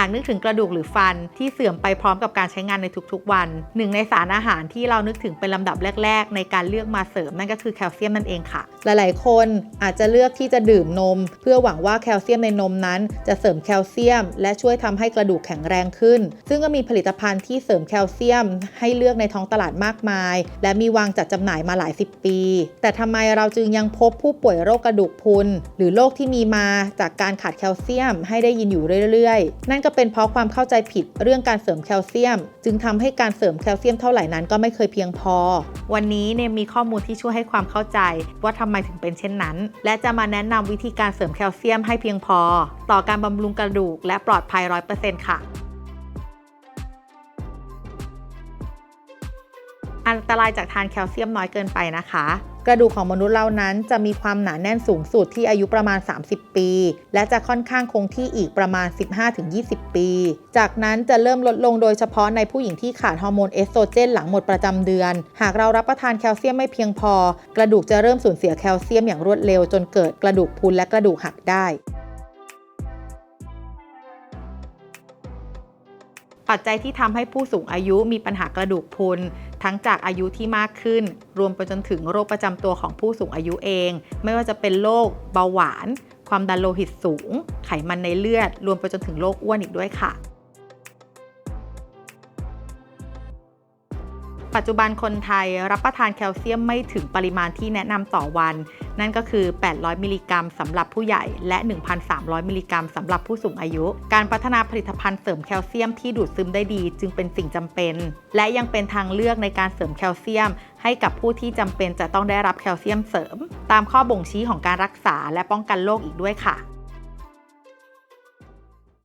หากนึกถึงกระดูกหรือฟันที่เสื่อมไปพร้อมกับการใช้งานในทุกๆ วันหนึ่งในสารอาหารที่เรานึกถึงเป็นลำดับแรก ๆ ในการเลือกมาเสริมนั่นก็คือแคลเซียมนั่นเองค่ะ หลายๆ คนอาจจะเลือกที่จะดื่มนม เพื่อหวังว่าแคลเซียมในนมนั้น จะเสริมแคลเซียม และช่วยทำให้กระดูกแข็งแรงขึ้น ซึ่งก็มีผลิตภัณฑ์ที่เสริมแคลเซียม ให้เลือกในท้องตลาดมากมาย และมีวางจัดจำหน่ายมาหลายสิบปี แต่ทำไมเราจึงยังพบผู้ป่วยโรคกระดูกพุนหรือโรคที่มีมาจากการขาดแคลเซียม ให้ได้ยินอยู่เรื่อยๆ นั่นก็ก็เป็นเพราะความเข้าใจผิดเรื่องการเสริมแคลเซียม จึงทำให้การเสริมแคลเซียมเท่าไหร่นั้นก็ไม่เคยเพียงพอ วันนี้เนมมีข้อมูลที่ช่วยให้ความเข้าใจ ว่าทำไมถึงเป็นเช่นนั้น และจะมาแนะนำวิธีการเสริมแคลเซียมให้เพียงพอ ต่อการบำรุงกระดูกและปลอดภัย 100%ค่ะอันตรายจากทานแคลเซียมน้อยเกินไปนะคะ กระดูกของมนุษย์เรานั้นจะมีความหนาแน่นสูงสุดที่อายุประมาณ 30 ปี และจะค่อนข้างคงที่อีกประมาณ 15-20 ปี จากนั้นจะเริ่มลดลงโดยเฉพาะในผู้หญิงที่ขาดฮอร์โมนเอสโตรเจนหลังหมดประจำเดือน หากเรารับประทานแคลเซียมไม่เพียงพอ กระดูกจะเริ่มสูญเสียแคลเซียมอย่างรวดเร็วจนเกิดกระดูกพรุนและกระดูกหักได้ ปัจจัยที่ทำให้ผู้สูงอายุมีปัญหากระดูกพรุนทั้งจากอายุที่มากขึ้น รวมไปจนถึงโรคประจำตัวของผู้สูงอายุเอง ไม่ว่าจะเป็นโรคเบาหวาน ความดันโลหิตสูง ไขมันในเลือด รวมไปจนถึงโรคอ้วนอีกด้วยค่ะ ปัจจุบันคนไทยรับประทานแคลเซียมไม่ถึงปริมาณที่แนะนำต่อวัน นั่นก็คือ 800 มิลลิกรัมสำหรับผู้ใหญ่ และ 1,300 มิลลิกรัมสำหรับผู้สูงอายุ การพัฒนาผลิตภัณฑ์เสริมแคลเซียมที่ดูดซึมได้ดี จึงเป็นสิ่งจำเป็น และยังเป็นทางเลือกในการเสริมแคลเซียม ให้กับผู้ที่จำเป็นจะต้องได้รับแคลเซียมเสริม ตามข้อบ่งชี้ของการรักษาและป้องกันโรคอีกด้วยค่ะ